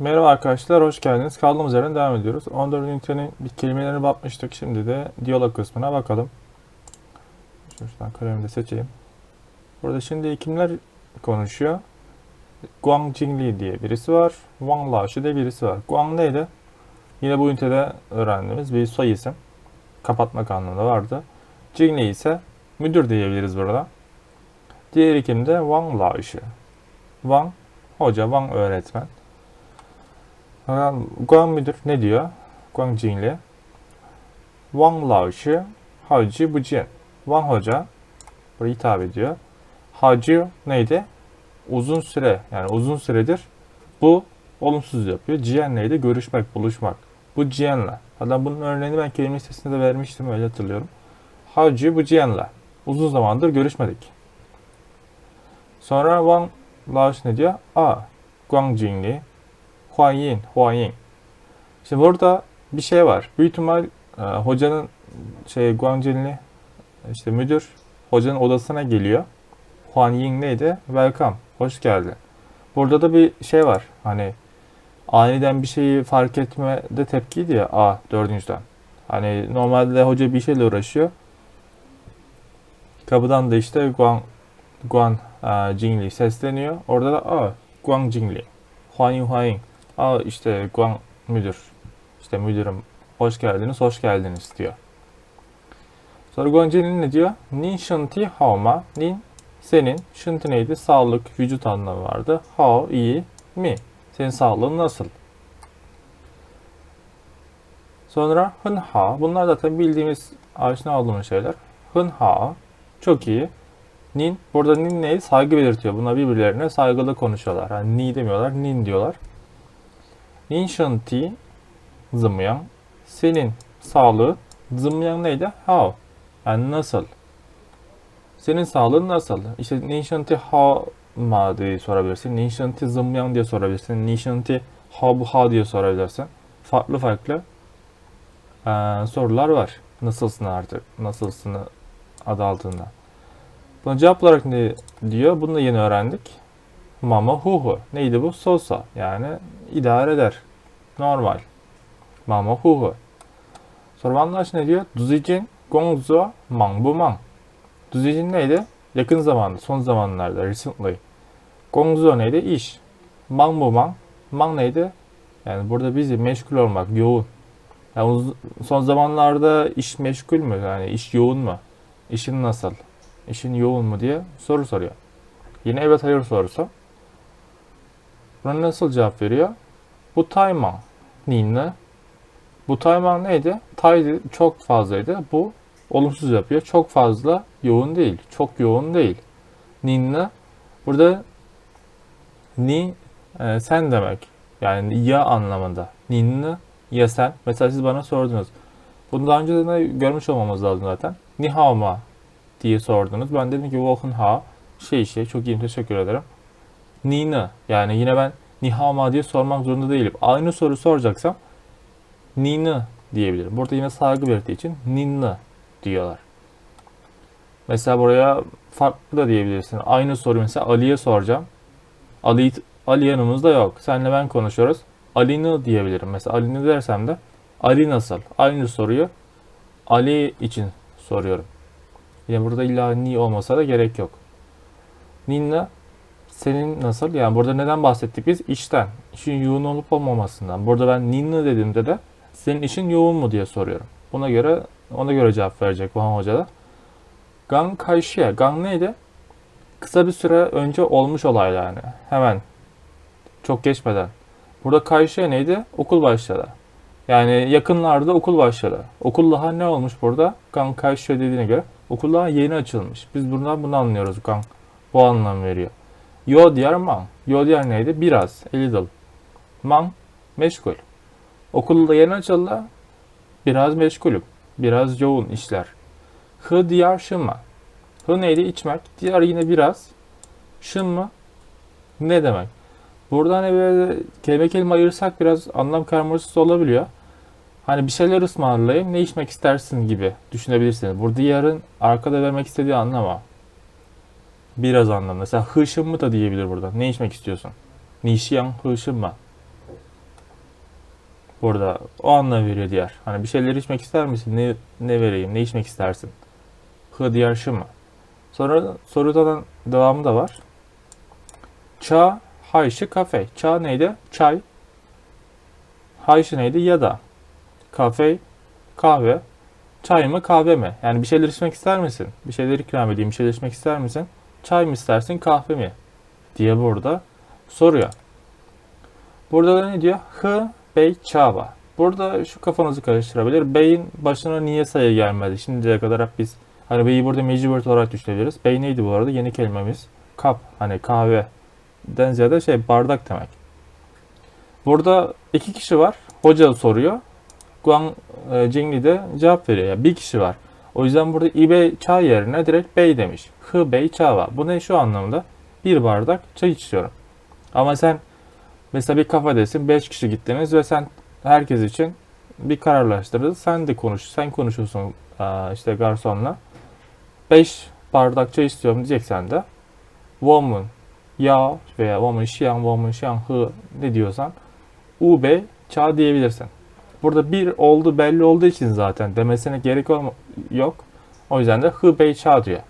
Merhaba arkadaşlar, hoş geldiniz. Kaldığımız yerden devam ediyoruz. 14. ünitenin bir kelimelerine bakmıştık. Şimdi de diyalog kısmına bakalım. Şuradan kalemi de seçeyim. Burada şimdi kimler konuşuyor? Guang Jingli diye birisi var. Wang Laoshi diye birisi var. Guang neydi? Yine bu ünitede öğrendiğimiz bir soy isim. Kapatmak anlamında vardı. Jingli ise müdür diyebiliriz burada. Diğeri kimde? Wang Laoshi. Wang hoca, Wang öğretmen. Ha, Guang müdür ne diyor? Guang Jingli. Wang Laoshi Hacı Bujian. Wang hoca buraya hitap ediyor. Hacı neydi? Uzun süre yani uzun süredir bu olumsuz yapıyor. Jian neydi? Görüşmek, buluşmak. Bu Jian'la. Hatta bunun örneğini ben kelime listesinde de vermiştim öyle hatırlıyorum. Hacı bu Jian'la. Uzun zamandır görüşmedik. Sonra Wang Laoshi ne diyor? Aa, Guang Jingli. Huan Yin, Huan Yin. Şimdi burada bir şey var. Büyük ihtimal e, hocanın şey Guangzhenli işte müdür hocanın odasına geliyor. Huan Yin neydi? Welcome. Hoş geldin. Burada da bir şey var. Hani aniden bir şeyi fark etme de tepkiydi ya A dördüncüden. Hani normalde hoca bir şeyle uğraşıyor. Kapıdan da işte Guang Guang e, Jingli sesleniyor. Orada da A Guang Jingli. Huan Yin Huan Yin. Aa işte Guang müdür. İşte müdürüm hoş geldiniz, hoş geldiniz diyor. Sonra Guang Jingli ne diyor? Nin shenti hao ma? Nin senin shenti neydi? Sağlık, vücut anlamı vardı. Hao iyi mi? Senin sağlığın nasıl? Sonra hın ha. Bunlar zaten bildiğimiz aşina olduğumuz şeyler. Hın ha. Çok iyi. Nin. Burada nin neydi? Saygı belirtiyor. Bunlar birbirlerine saygılı konuşuyorlar. Yani ni demiyorlar, nin diyorlar. Ninshan ti zımyang. Senin sağlığı zımyang neydi? How. Yani nasıl? Senin sağlığın nasıl? İşte Ninshan ti how ma diye sorabilirsin. Ninshan ti zımyang diye sorabilirsin. Ninshan ti ha bu ha diye sorabilirsin. Farklı farklı ee, sorular var. Nasılsın artık? Nasılsın adı altında. Buna cevap olarak ne diyor? Bunu da yeni öğrendik. Mama huhu. Neydi bu? Sosa. Yani idare eder. Normal. Mama huhu. Sonra vatandaş ne diyor? Duzicin gongzo mang bu mang. Duzicin neydi? Yakın zamanda, son zamanlarda, recently. Gongzo neydi? İş. Mang bu mang. Mang neydi? Yani burada bizi meşgul olmak, yoğun. Yani son zamanlarda iş meşgul mü? Yani iş yoğun mu? İşin nasıl? İşin yoğun mu diye soru soruyor. Yine evet hayır sorusu. Buna nasıl cevap veriyor? Bu tayman. Ninne. Bu tayman neydi? Tay çok fazlaydı. Bu olumsuz yapıyor. Çok fazla yoğun değil. Çok yoğun değil. Ninne. Burada ni e, sen demek. Yani ya anlamında. Ninne ya sen. Mesela siz bana sordunuz. Bunu daha önce de görmüş olmamız lazım zaten. Ni hao ma diye sordunuz. Ben dedim ki Woken ha. Şey şey çok iyiyim teşekkür ederim. Nina yani yine ben Nihama diye sormak zorunda değilim. Aynı soru soracaksam Nina diyebilirim. Burada yine saygı belirttiği için Ninna diyorlar. Mesela buraya farklı da diyebilirsin. Aynı soruyu mesela Ali'ye soracağım. Ali, Ali yanımızda yok. Senle ben konuşuyoruz. Ali'ni diyebilirim. Mesela Ali'ni dersem de Ali nasıl? Aynı soruyu Ali için soruyorum. Yine burada illa ni olmasa da gerek yok. Ninna senin nasıl? Yani burada neden bahsettik biz? İşten. İşin yoğun olup olmamasından. Burada ben ninni dediğimde de senin işin yoğun mu diye soruyorum. Buna göre ona göre cevap verecek Vuhan Hoca da. Gang Kayşiye. Gang neydi? Kısa bir süre önce olmuş olay yani. Hemen. Çok geçmeden. Burada Kayşiye neydi? Okul başladı. Yani yakınlarda okul başladı. Okul daha ne olmuş burada? Gang Kayşiye dediğine göre okul daha yeni açılmış. Biz buradan bunu anlıyoruz. Gang bu anlam veriyor. Yo diğer man. Yo diğer neydi? Biraz. A little. Man. Meşgul. Okulda yeni açıldı. Biraz meşgulüm. Biraz yoğun işler. Hı diğer şınma. Hı neydi? İçmek. Diğer yine biraz. Şın mı? Ne demek? Burada hani böyle kelime kelime ayırsak biraz anlam karmaşası olabiliyor. Hani bir şeyler ısmarlayayım ne içmek istersin gibi düşünebilirsiniz. Burada yarın arkada vermek istediği anlama. Biraz anlamda. Mesela hışım mı da diyebilir burada. Ne içmek istiyorsun? Nişiyang hışım mı? Burada o anlam veriyor diğer. Hani bir şeyler içmek ister misin? Ne, ne vereyim? Ne içmek istersin? Hı diğer şu mu? Sonra sorudan devamı da var. Ça, hayşı, kafe. Ça neydi? Çay. Hayşı neydi? Ya da. Kafe, kahve. Çay mı kahve mi? Yani bir şeyler içmek ister misin? Bir şeyler ikram edeyim, bir şeyler içmek ister misin? Çay mı istersin, kahve mi? Diye burada soruyor. Burada da ne diyor? Hı, bey, çava. Burada şu kafanızı karıştırabilir. Bey'in başına niye sayı gelmedi? Şimdiye kadar hep biz hani bey'i burada mecbur olarak düşünebiliriz. Bey neydi bu arada? Yeni kelimemiz. Kap, hani kahve. Den ziyade şey bardak demek. Burada iki kişi var. Hoca soruyor. Guang e, Jingli de cevap veriyor. Yani bir kişi var. O yüzden burada ibe çay yerine direkt bey demiş. Hı bey çava. Bu ne şu anlamda? Bir bardak çay içiyorum. Ama sen mesela bir kafedesin 5 kişi gittiniz ve sen herkes için bir kararlaştırdın. Sen de konuş, sen konuşuyorsun işte garsonla. 5 bardak çay istiyorum diyeceksen de woman ya veya woman xiang woman xiang hı ne diyorsan u bey ça diyebilirsin. Burada bir oldu belli olduğu için zaten demesine gerek yok. O yüzden de hı bey ça diyor.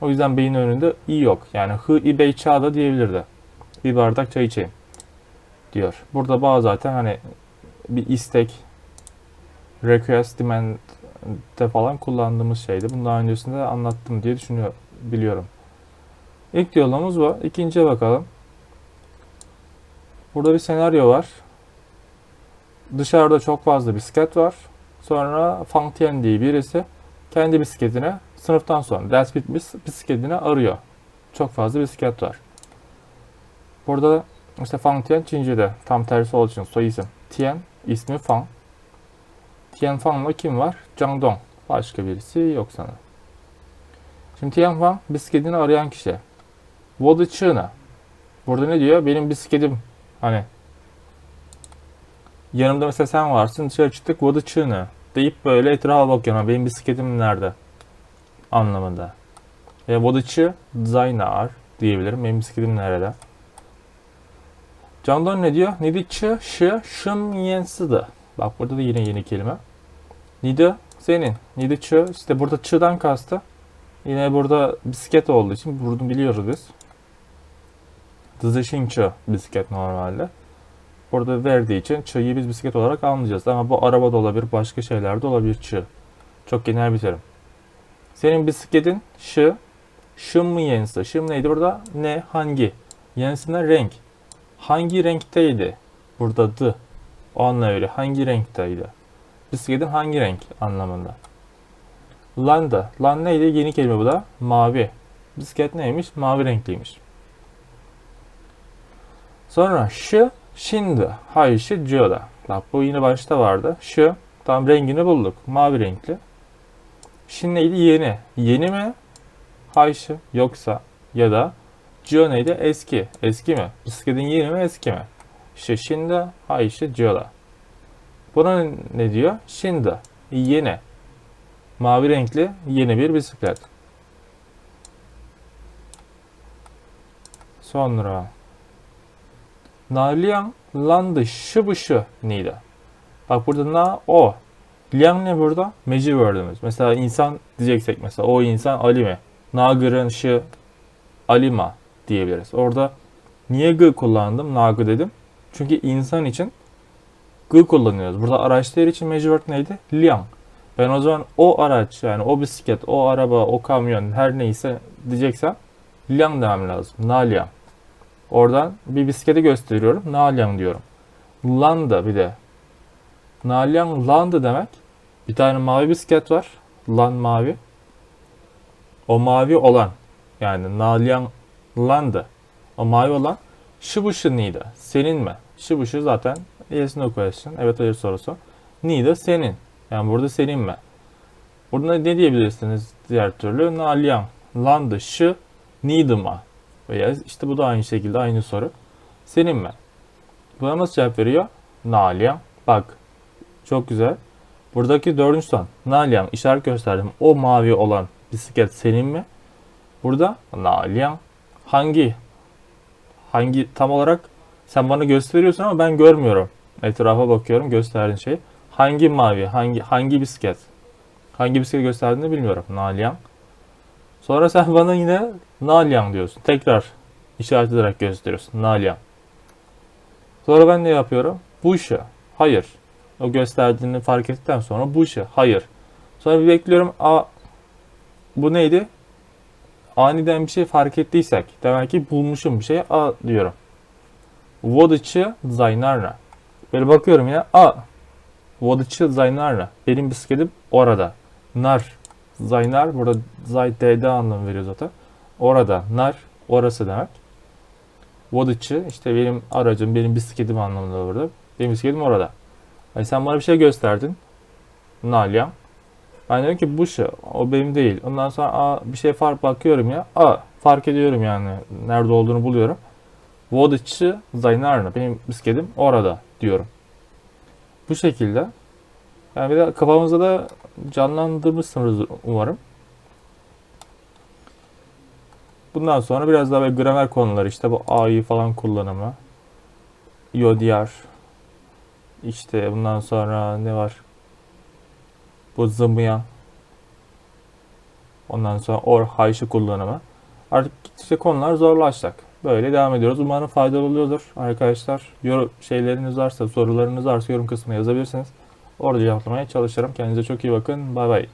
O yüzden beyin önünde i yok. Yani hı i bey ça da diyebilirdi. Bir bardak çay içeyim diyor. Burada bazı zaten hani bir istek request demand'de falan kullandığımız şeydi. Bunu daha öncesinde anlattım diye düşünüyor, biliyorum. İlk diyalogumuz bu. İkinciye bakalım. Burada bir senaryo var. Dışarıda çok fazla bisiklet var. Sonra Fang Tian diye birisi kendi bisikletine sınıftan sonra ders bitmiş bisikletini arıyor. Çok fazla bisiklet var. Burada işte Fang Tian Çince'de tam tersi olduğu için soy isim. Tian ismi Fang. Tian Fang'la kim var? Zhang Dong. Başka birisi yok sana. Şimdi Tian Fang bisikletini arayan kişi. Woda China. Burada ne diyor? Benim bisikletim hani yanımda mesela sen varsın dışarı çıktık Woda China deyip böyle etrafa bakıyorum. Benim bisikletim nerede? Anlamında. Ve Chi Zaynar diyebilirim. Benim bisikletim nerede? Candan ne diyor? Nidi çı, şı, şım, yensidı. Bak burada da yine yeni kelime. Nidi senin. Nidi çı. İşte burada çı'dan kastı. Yine burada bisiklet olduğu için bunu biliyoruz biz. Dızışın çı bisiklet normalde. Burada verdiği için çı'yı biz bisiklet olarak anlayacağız. Ama bu araba da olabilir, başka şeyler de olabilir çı. Çok genel bir terim. Senin bisikletin şı, şım mı yensi? Şım neydi burada? Ne, hangi? Yensinden renk hangi renkteydi? Burada the. O anlamda öyle. Hangi renkteydi? Bisikletin hangi renk anlamında. Lan da. Lan neydi? Yeni kelime bu da. Mavi. Bisiklet neymiş? Mavi renkliymiş. Sonra şu, şimdi. Hayır şu, da. Bak bu yine başta vardı. Şu. Tam rengini bulduk. Mavi renkli. Şimdi neydi? Yeni. Yeni mi? Hayşı yoksa ya da Gio neydi? Eski. Eski mi? Bisikletin yeni mi eski mi? İşte şimdi ha işte Gio'da. Buna ne diyor? Şimdi. Yeni. Mavi renkli yeni bir bisiklet. Sonra Naliang landı şı bu şı neydi? Bak burada na o. Liang ne burada? Meci word'ümüz. Mesela insan diyeceksek mesela o insan Ali mi? Nagırın şı Alima diyebiliriz. Orada niye g kullandım, nagı dedim? Çünkü insan için g kullanıyoruz. Burada araçlar için mecbur neydi? Liang. Ben o zaman o araç yani o bisiklet, o araba, o kamyon her neyse diyeceksem liang demem lazım. Na liang. Oradan bir bisikleti gösteriyorum. Na liang diyorum. Landa bir de. Na liang landa demek. Bir tane mavi bisiklet var. Lan mavi. O mavi olan yani Na liang landı. O mavi olan Shibushi neydi? Senin mi? Shibushi zaten yes no question. Evet hayır sorusu. Neydi? Senin. Yani burada senin mi? Burada ne diyebilirsiniz diğer türlü? Nalyan. Landı. Şu. Neydi ma? Veya işte bu da aynı şekilde aynı soru. Senin mi? Buna nasıl cevap veriyor? Nalyan. Bak. Çok güzel. Buradaki dördüncü son. Nalyan. işaret gösterdim. O mavi olan bisiklet senin mi? Burada Nalyan hangi hangi tam olarak sen bana gösteriyorsun ama ben görmüyorum. Etrafa bakıyorum gösterdiğin şey. Hangi mavi? Hangi hangi bisiklet? Hangi bisiklet gösterdiğini bilmiyorum. Nalyang. Sonra sen bana yine Nalyang diyorsun. Tekrar işaret ederek gösteriyorsun. Nalyang. Sonra ben ne yapıyorum? Bu işi. Hayır. O gösterdiğini fark ettikten sonra bu işi. Hayır. Sonra bir bekliyorum. A bu neydi? Aniden bir şey fark ettiysek demek ki bulmuşum bir şey. A diyorum. Vodıçı Zaynarna. Böyle bakıyorum ya. A. Vodıçı Zaynarna. Benim bisikletim orada. Nar. Zaynar. Burada Zay D'de anlamı veriyor zaten. Orada. Nar. Orası demek. Vodıçı işte benim aracım, benim bisikletim anlamında burada. Benim bisikletim orada. Hani sen bana bir şey gösterdin. Nalya. Ben dedim ki bu şey, o benim değil. Ondan sonra a, bir şey fark bakıyorum ya. A, fark ediyorum yani. Nerede olduğunu buluyorum. Vodıçı Zaynarna. Benim bisikletim orada diyorum. Bu şekilde. Yani bir de kafamızda da canlandırmışsınız umarım. Bundan sonra biraz daha böyle gramer konuları işte bu A'yı falan kullanımı. Yodiyar. İşte bundan sonra ne var? Bu zımıya. Ondan sonra or hayşı kullanımı. Artık işte konular zorlaşacak. Böyle devam ediyoruz. Umarım faydalı oluyordur arkadaşlar. Yorum şeyleriniz varsa, sorularınız varsa yorum kısmına yazabilirsiniz. Orada cevaplamaya çalışırım. Kendinize çok iyi bakın. Bay bay.